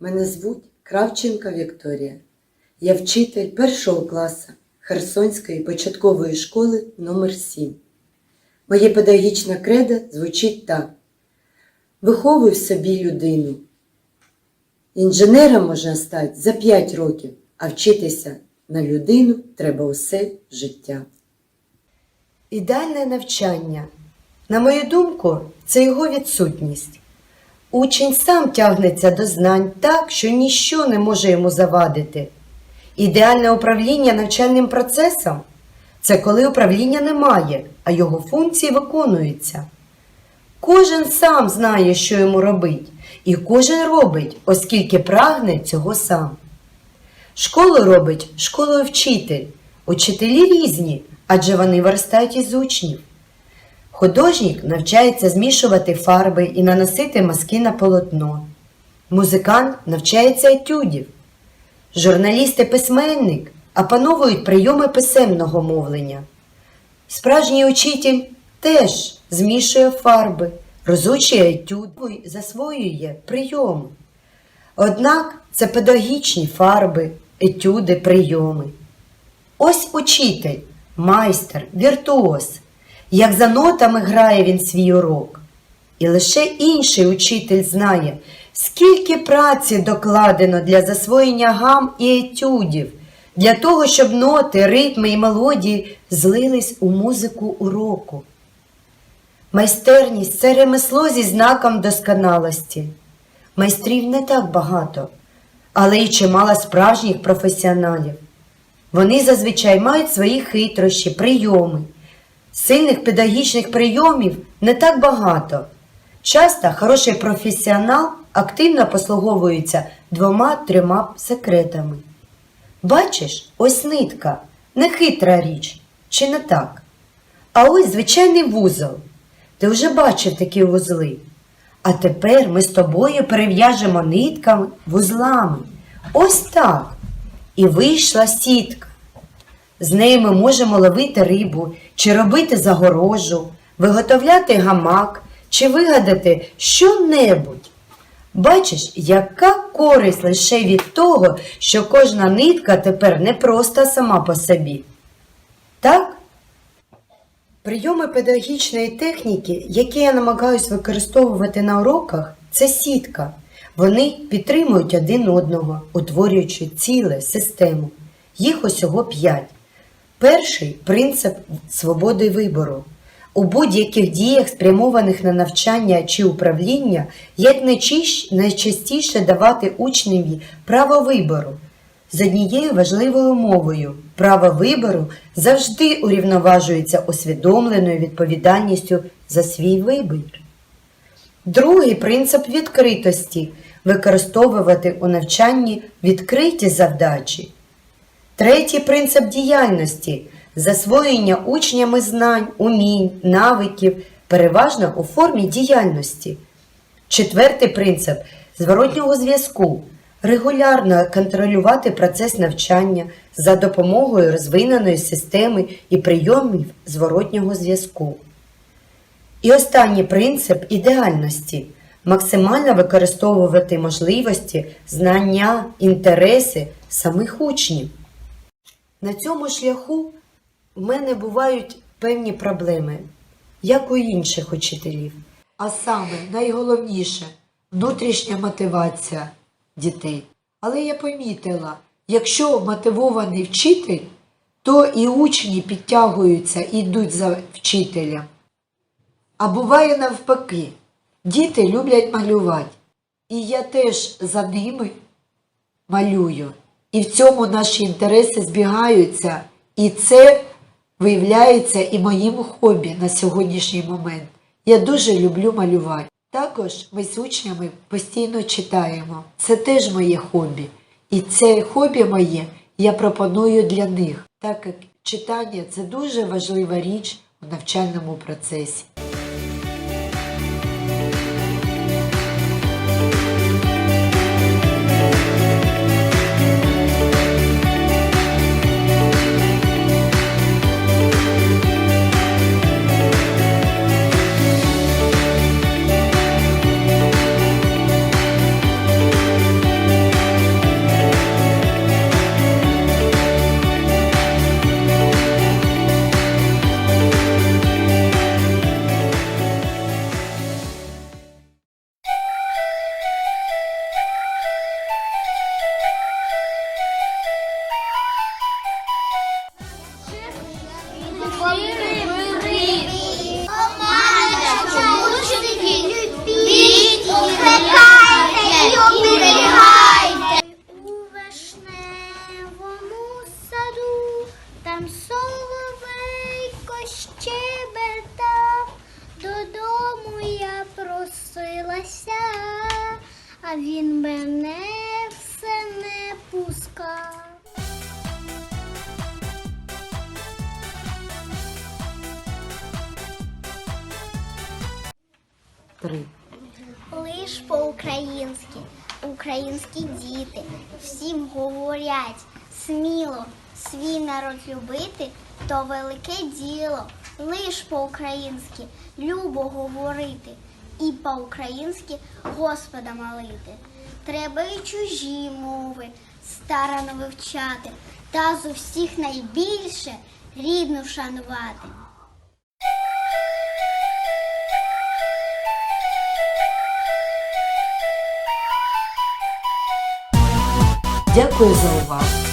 Мене звуть Кравченка Вікторія. Я вчитель першого класу Херсонської початкової школи номер 7 Моє педагогічне кредо звучить так: Виховуй в собі людину. Інженером можна стати за 5 років, а вчитися на людину треба усе життя. Ідеальне навчання, на мою думку, це його відсутність. Учень сам тягнеться до знань так, що ніщо не може йому завадити. Ідеальне управління навчальним процесом це коли управління немає, а його функції виконуються. Кожен сам знає, що йому робить, і кожен робить, оскільки прагне цього сам. Школу робить школою вчитель. Учителі різні, адже вони виростають із учнів. Художник навчається змішувати фарби і наносити маски на полотно. Музикант навчається етюдів. Журналіст і письменник опановують прийоми писемного мовлення. Справжній учитель теж змішує фарби, розучує етюд і засвоює прийоми. Однак це педагогічні фарби, етюди, прийоми. Ось учитель, майстер, віртуоз. Як за нотами грає він свій урок. І лише інший учитель знає, скільки праці докладено для засвоєння гам і етюдів, для того, щоб ноти, ритми і мелодії злились у музику уроку. Майстерність це ремесло зі знаком досконалості. Майстрів не так багато, але й чимало справжніх професіоналів. Вони зазвичай мають свої хитрощі, прийоми. Сильних педагогічних прийомів не так багато. Часто хороший професіонал активно послуговується двома-трьома секретами. Бачиш, ось нитка, не хитра річ, чи не так? А ось звичайний вузол. Ти вже бачив такі вузли. А тепер ми з тобою перев'яжемо нитками вузлами. Ось так. І вийшла сітка. З нею ми можемо ловити рибу, чи робити загорожу, виготовляти гамак, чи вигадати що-небудь. Бачиш, яка користь лише від того, що кожна нитка тепер не просто сама по собі. Так? Прийоми педагогічної техніки, які я намагаюсь використовувати на уроках, це сітка. Вони підтримують один одного, утворюючи ціле систему. Їх усього п'ять. Перший принцип свободи вибору. У будь-яких діях, спрямованих на навчання чи управління, як найчастіше давати учневі право вибору. З однією важливою мовою право вибору завжди урівноважується усвідомленою відповідальністю за свій вибір. Другий принцип відкритості використовувати у навчанні відкриті завдачі. Третій принцип діяльності засвоєння учнями знань, умінь, навиків, переважно у формі діяльності. Четвертий принцип зворотнього зв'язку. Регулярно контролювати процес навчання за допомогою розвиненої системи і прийомів зворотнього зв'язку. І останній принцип ідеальності максимально використовувати можливості, знання, інтереси самих учнів. На цьому шляху в мене бувають певні проблеми, як у інших учителів. А саме найголовніше внутрішня мотивація дітей. Але я помітила, якщо мотивований вчитель, то і учні підтягуються і йдуть за вчителем. А буває навпаки, діти люблять малювати. І я теж за ними малюю. І в цьому наші інтереси збігаються, і це виявляється і моїм хобі на сьогоднішній момент. Я дуже люблю малювати. Також ми з учнями постійно читаємо. Це теж моє хобі. І це хобі моє я пропоную для них, так як читання це дуже важлива річ у навчальному процесі. а він мене все не пускав. Три. Лиш по-українськи, українські діти всім говорять сміло свій народ любити то велике діло. Лиш по-українськи любо говорити і по-українськи Господа молити. Треба і чужі мови старано вивчати, та з усіх найбільше рідну шанувати. Дякую за увагу.